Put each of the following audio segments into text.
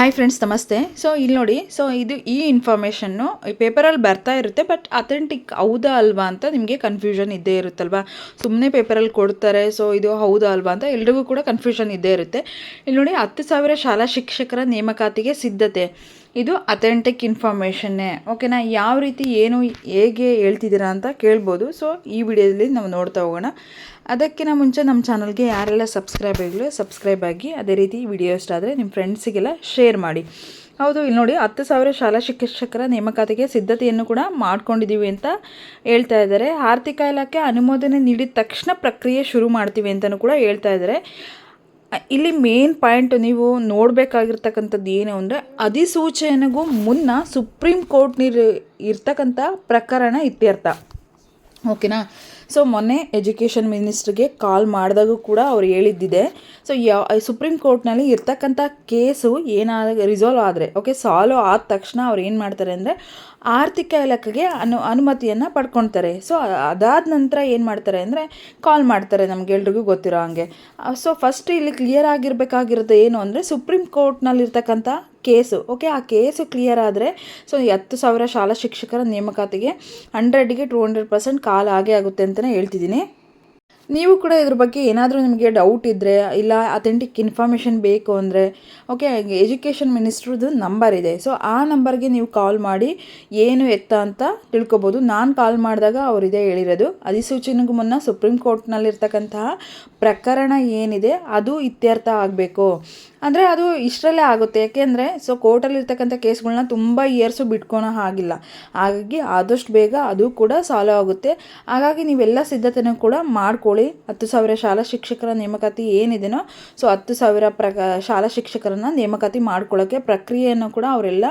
Hi friends ನಮಸ್ತೆ. So ಇಲ್ಲಿ ನೋಡಿ ಸೊ ಇದು ಈ ಇನ್ಫಾರ್ಮೇಷನ್ನು ಈ ಪೇಪರಲ್ಲಿ ಬರ್ತಾ ಇರುತ್ತೆ ಬಟ್ ಅಥೆಂಟಿಕ್ ಹೌದಾ ಅಲ್ವಾ ಅಂತ ನಿಮಗೆ ಕನ್ಫ್ಯೂಷನ್ ಇದ್ದೇ ಇರುತ್ತಲ್ವಾ? ಸುಮ್ಮನೆ ಪೇಪರಲ್ಲಿ ಕೊಡ್ತಾರೆ ಸೊ ಇದು ಹೌದಾ ಅಲ್ವಾ ಅಂತ ಎಲ್ರಿಗೂ ಕೂಡ ಕನ್ಫ್ಯೂಷನ್ ಇದ್ದೇ ಇರುತ್ತೆ. ಇಲ್ಲಿ ನೋಡಿ, ಹತ್ತು ಸಾವಿರ ಶಾಲಾ ಶಿಕ್ಷಕರ ನೇಮಕಾತಿಗೆ ಸಿದ್ಧತೆ. ಇದು ಅಥೆಂಟಿಕ್ ಇನ್ಫಾರ್ಮೇಷನ್ನೇ ಓಕೆನಾ ಯಾವ ರೀತಿ ಏನು ಹೇಗೆ ಹೇಳ್ತಿದ್ದೀರಾ ಅಂತ ಕೇಳ್ಬೋದು. ಸೊ ಈ ವಿಡಿಯೋದಲ್ಲಿ ನಾವು ನೋಡ್ತಾ ಹೋಗೋಣ. ಅದಕ್ಕಿಂತ ಮುಂಚೆ ನಮ್ಮ ಚಾನಲ್ಗೆ ಯಾರೆಲ್ಲ ಸಬ್ಸ್ಕ್ರೈಬ್ ಆಗಿಲ್ಲ ಸಬ್ಸ್ಕ್ರೈಬ್ ಆಗಿ ಅದೇ ರೀತಿ ವಿಡಿಯೋ ಇಷ್ಟ ಆದರೆ ನಿಮ್ಮ ಫ್ರೆಂಡ್ಸಿಗೆಲ್ಲ ಶೇರ್ ಮಾಡಿ. ಹೌದು, ಇಲ್ಲಿ ನೋಡಿ ಹತ್ತು ಸಾವಿರ ಶಾಲಾ ಶಿಕ್ಷಕರ ನೇಮಕಾತಿಗೆ ಸಿದ್ಧತೆಯನ್ನು ಕೂಡ ಮಾಡ್ಕೊಂಡಿದ್ದೀವಿ ಅಂತ ಹೇಳ್ತಾ ಇದ್ದಾರೆ. ಆರ್ಥಿಕ ಇಲಾಖೆ ಅನುಮೋದನೆ ನೀಡಿದ ತಕ್ಷಣ ಪ್ರಕ್ರಿಯೆ ಶುರು ಮಾಡ್ತೀವಿ ಅಂತಲೂ ಕೂಡ ಹೇಳ್ತಾ ಇದ್ದಾರೆ. ಇಲ್ಲಿ ಮೇನ್ ಪಾಯಿಂಟ್ ನೀವು ನೋಡಬೇಕಾಗಿರ್ತಕ್ಕಂಥದ್ದು ಏನು ಅಂದರೆ ಅಧಿಸೂಚನೆಗೂ ಮುನ್ನ ಸುಪ್ರೀಂ ಕೋರ್ಟ್ನಿರ್ ಇರ್ತಕ್ಕಂಥ ಪ್ರಕರಣ ಇತ್ಯರ್ಥ. ಓಕೆನಾ ಸೊ ಮೊನ್ನೆ ಎಜುಕೇಷನ್ ಮಿನಿಸ್ಟ್ರಿಗೆ ಕಾಲ್ ಮಾಡಿದಾಗೂ ಕೂಡ ಅವ್ರು ಹೇಳಿದ್ದಿದೆ. ಸೊ ಯಾವ ಸುಪ್ರೀಂ ಕೋರ್ಟ್ನಲ್ಲಿ ಇರ್ತಕ್ಕಂಥ ಕೇಸು ಏನಾದ ರಿಸಾಲ್ವ್ ಆದರೆ ಓಕೆ ಸಾಲ್ವ್ ಆದ ತಕ್ಷಣ ಅವ್ರು ಏನು ಮಾಡ್ತಾರೆ ಅಂದರೆ, ಆರ್ಥಿಕ ಇಲಾಖೆಗೆ ಅನು, ಅನುಮತಿಯನ್ನು ಪಡ್ಕೊಳ್ತಾರೆ ಸೊ ಅದಾದ ನಂತರ ಏನು ಮಾಡ್ತಾರೆ ಅಂದರೆ ಕಾಲ್ ಮಾಡ್ತಾರೆ ನಮಗೆಲ್ರಿಗೂ ಗೊತ್ತಿರೋ ಹಾಗೆ. ಸೊ ಫಸ್ಟ್ ಇಲ್ಲಿ ಕ್ಲಿಯರ್ ಆಗಿರಬೇಕಾಗಿರೋದು ಏನು ಅಂದರೆ ಸುಪ್ರೀಂ ಕೋರ್ಟ್ನಲ್ಲಿರ್ತಕ್ಕಂಥ ಕೇಸು ಓಕೆ ಆ ಕೇಸು ಕ್ಲಿಯರ್ ಆದರೆ ಸೊ ಹತ್ತು ಸಾವಿರ ಶಾಲಾ ಶಿಕ್ಷಕರ ನೇಮಕಾತಿಗೆ ಹಂಡ್ರೆಡ್ಗೆ ಟು ಹಂಡ್ರೆಡ್ ಪರ್ಸೆಂಟ್ ಕಾಲ್ ಆಗೇ ಆಗುತ್ತೆ ಅಂತಲೇ ಹೇಳ್ತಿದ್ದೀನಿ. ನೀವು ಕೂಡ ಇದ್ರ ಬಗ್ಗೆ ಏನಾದರೂ ನಿಮಗೆ ಡೌಟ್ ಇದ್ದರೆ ಇಲ್ಲ ಅಥೆಂಟಿಕ್ ಇನ್ಫಾರ್ಮೇಷನ್ ಬೇಕು ಅಂದರೆ ಓಕೆ ಎಜುಕೇಷನ್ ಮಿನಿಸ್ಟ್ರದ್ದು ನಂಬರ್ ಇದೆ. ಸೊ ಆ ನಂಬರ್ಗೆ ನೀವು ಕಾಲ್ ಮಾಡಿ ಏನು ಎತ್ತ ಅಂತ ತಿಳ್ಕೊಬೋದು. ನಾನು ಕಾಲ್ ಮಾಡಿದಾಗ ಅವರು ಇದೇ ಹೇಳಿರೋದು. ಅಧಿಸೂಚನೆಗೂ ಮುನ್ನ ಸುಪ್ರೀಂ ಕೋರ್ಟ್ನಲ್ಲಿರ್ತಕ್ಕಂತಹ ಪ್ರಕರಣ ಏನಿದೆ, ಅದು ಇತ್ಯರ್ಥ ಆಗಬೇಕು. ಅಂದರೆ ಅದು ಇಷ್ಟರಲ್ಲೇ ಆಗುತ್ತೆ. ಯಾಕೆಂದರೆ ಸೊ ಕೋರ್ಟಲ್ಲಿರ್ತಕ್ಕಂಥ ಕೇಸ್ಗಳನ್ನ ತುಂಬ ಇಯರ್ಸು ಬಿಟ್ಕೊಳೋ ಹಾಗಿಲ್ಲ. ಹಾಗಾಗಿ ಆದಷ್ಟು ಬೇಗ ಅದು ಕೂಡ ಸಾಲ್ವ್ ಆಗುತ್ತೆ. ಹಾಗಾಗಿ ನೀವೆಲ್ಲ ಸಿದ್ಧತೆನೂ ಕೂಡ ಮಾಡ್ಕೊಳ್ಳಿ. ಹತ್ತು ಸಾವಿರ ಶಾಲಾ ಶಿಕ್ಷಕರ ನೇಮಕಾತಿ ಏನಿದೆಯೋ ಸೊ ಹತ್ತು ಸಾವಿರ ಪ್ರಕ ಶಾಲಾ ಶಿಕ್ಷಕರನ್ನು ನೇಮಕಾತಿ ಮಾಡ್ಕೊಳ್ಳೋಕ್ಕೆ ಪ್ರಕ್ರಿಯೆಯನ್ನು ಕೂಡ ಅವರೆಲ್ಲ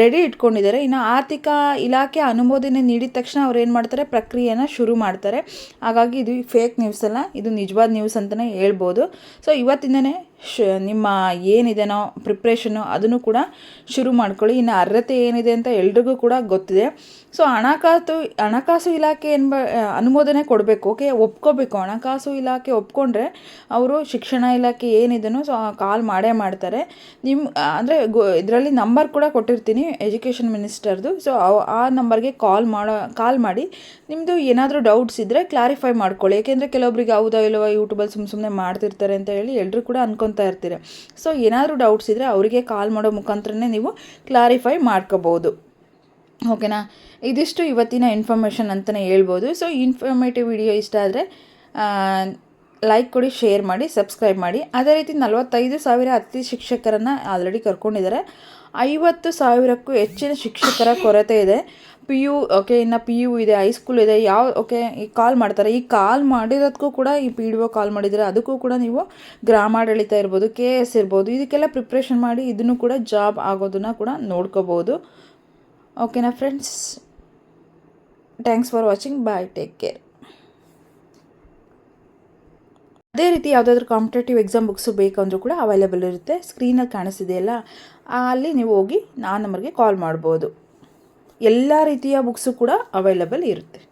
ರೆಡಿ ಇಟ್ಕೊಂಡಿದ್ದಾರೆ. ಇನ್ನು ಆರ್ಥಿಕ ಇಲಾಖೆ ಅನುಮೋದನೆ ನೀಡಿದ ತಕ್ಷಣ ಅವ್ರು ಏನು ಮಾಡ್ತಾರೆ ಪ್ರಕ್ರಿಯೆನ ಶುರು ಮಾಡ್ತಾರೆ. ಹಾಗಾಗಿ ಇದು ಫೇಕ್ ನ್ಯೂಸ್ ಅಲ್ಲ, ಇದು ನಿಜವಾದ ನ್ಯೂಸ್ ಅಂತಲೇ ಹೇಳ್ಬೋದು. ಸೊ ಇವತ್ತಿಂದನೇ ಶ, ನಿಮ್ಮ ಏನಿದೆನೋ ಪ್ರಿಪ್ರೇಷನ್ನು ಅದನ್ನು ಕೂಡ ಶುರು ಮಾಡ್ಕೊಳ್ಳಿ. ಇನ್ನು ಅರ್ಹತೆ ಏನಿದೆ ಅಂತ ಎಲ್ರಿಗೂ ಕೂಡ ಗೊತ್ತಿದೆ. ಸೊ ಹಣಕಾಸು ಹಣಕಾಸು ಇಲಾಖೆ ಎಂಬ ಅನುಮೋದನೆ ಕೊಡಬೇಕು ಓಕೆ ಒಪ್ಕೋಬೇಕು. ಹಣಕಾಸು ಇಲಾಖೆ ಒಪ್ಕೊಂಡ್ರೆ ಅವರು ಶಿಕ್ಷಣ ಇಲಾಖೆ ಏನಿದೆನೋ ಸೊ ಕಾಲ್ ಮಾಡೇ ಮಾಡ್ತಾರೆ. ನಿಮ್ಮ ಅಂದರೆ ಗೊ, ಇದರಲ್ಲಿ ನಂಬರ್ ಕೂಡ ಕೊಟ್ಟಿರ್ತೀನಿ ಎಜುಕೇಷನ್ ಮಿನಿಸ್ಟರ್ದು ಸೊ ಆ ನಂಬರ್ಗೆ ಕಾಲ್ ಮಾಡೋ, ಕಾಲ್ ಮಾಡಿ ನಿಮ್ಮದು ಏನಾದರೂ ಡೌಟ್ಸ್ ಇದ್ದರೆ ಕ್ಲಾರಿಫೈ ಮಾಡ್ಕೊಳ್ಳಿ. ಏಕೆಂದರೆ ಕೆಲವೊಬ್ರಿಗೆ ಹೌದಾ ಇಲ್ಲವೋ ಯೂಟ್ಯೂಬಲ್ಲಿ ಸುಮ್ಮ ಸುಮ್ಮನೆ ಮಾಡ್ತಿರ್ತಾರೆ ಅಂತ ಹೇಳಿ ಎಲ್ಲರೂ ಕೂಡ ಅನ್ಕೊತಾ ಇರ್ತೀರ. ಸೊ ಏನಾದರೂ ಡೌಟ್ಸ್ ಇದ್ದರೆ ಅವರಿಗೆ ಕಾಲ್ ಮಾಡೋ ಮುಖಾಂತರನೇ ನೀವು ಕ್ಲಾರಿಫೈ ಮಾಡ್ಕೋಬೋದು ಓಕೆನಾ ಇದಿಷ್ಟು ಇವತ್ತಿನ ಇನ್ಫಾರ್ಮೇಷನ್ ಅಂತಲೇ ಹೇಳ್ಬೋದು. ಸೊ ಇನ್ಫಾರ್ಮೇಟಿವ್ ವಿಡಿಯೋ ಇಷ್ಟ ಆದರೆ ಲೈಕ್ ಕೊಡಿ ಶೇರ್ ಮಾಡಿ ಸಬ್ಸ್ಕ್ರೈಬ್ ಮಾಡಿ. ಅದೇ ರೀತಿ ನಲವತ್ತೈದು ಸಾವಿರ ಅತಿ ಶಿಕ್ಷಕರನ್ನು ಆಲ್ರೆಡಿ ಕರ್ಕೊಂಡಿದ್ದಾರೆ. ಐವತ್ತು ಸಾವಿರಕ್ಕೂ ಹೆಚ್ಚಿನ ಶಿಕ್ಷಕರ ಕೊರತೆ ಇದೆ. ಪಿ ಯು ಓಕೆ ಇನ್ನು ಪಿ ಯು ಇದೆ ಹೈಸ್ಕೂಲ್ ಇದೆ, ಯಾವ ಓಕೆ ಈ ಕಾಲ್ ಮಾಡ್ತಾರೆ. ಈ ಕಾಲ್ ಮಾಡಿರೋದಕ್ಕೂ ಕೂಡ, ಈ ಪಿ ಡಿ ಒ ಕಾಲ್ ಮಾಡಿದರೆ ಅದಕ್ಕೂ ಕೂಡ ನೀವು ಗ್ರಾಮಾಡಳಿತ ಇರ್ಬೋದು ಕೆ ಎಸ್ ಇರ್ಬೋದು, ಇದಕ್ಕೆಲ್ಲ ಪ್ರಿಪ್ರೇಷನ್ ಮಾಡಿ ಇದನ್ನು ಕೂಡ ಜಾಬ್ ಆಗೋದನ್ನು ಕೂಡ ನೋಡ್ಕೋಬೋದು ಓಕೆನಾ friends thanks for watching bye take care ಅದೇ ರೀತಿ ಯಾವುದಾದ್ರು ಕಾಂಪಿಟೇಟಿವ್ ಎಕ್ಸಾಮ್ ಬುಕ್ಸು ಬೇಕಂದ್ರೂ ಕೂಡ ಅವೈಲೇಬಲ್ ಇರುತ್ತೆ. ಸ್ಕ್ರೀನಲ್ಲಿ ಕಾಣಿಸ್ತಿದೆಯಲ್ಲ ಅಲ್ಲಿ? ನೀವು ಹೋಗಿ ಆ ನಂಬರ್ಗೆ ಕಾಲ್ ಮಾಡ್ಬೋದು. ಎಲ್ಲ ರೀತಿಯ ಬುಕ್ಸು ಕೂಡ ಅವೈಲೇಬಲ್ ಇರುತ್ತೆ.